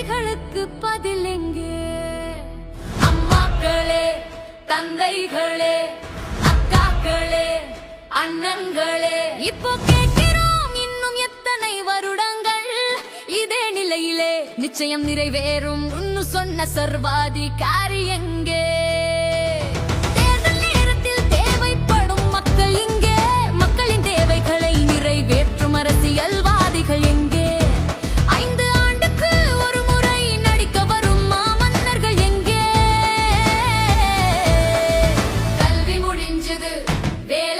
கேள்விகளுக்கு பதில் எங்கே? அம்மாக்களே தந்தைகளே அக்காக்களே அண்ணன்களே. இப்போ கேட்கிறோம் இன்னும் எத்தனை வருடங்கள்? இதே நிலையிலே நிச்சயம் நிறைவேறும். இன்னும் சொன்ன சர்வாதிகாரி எங்கே? Vela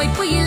நம்மை புயல்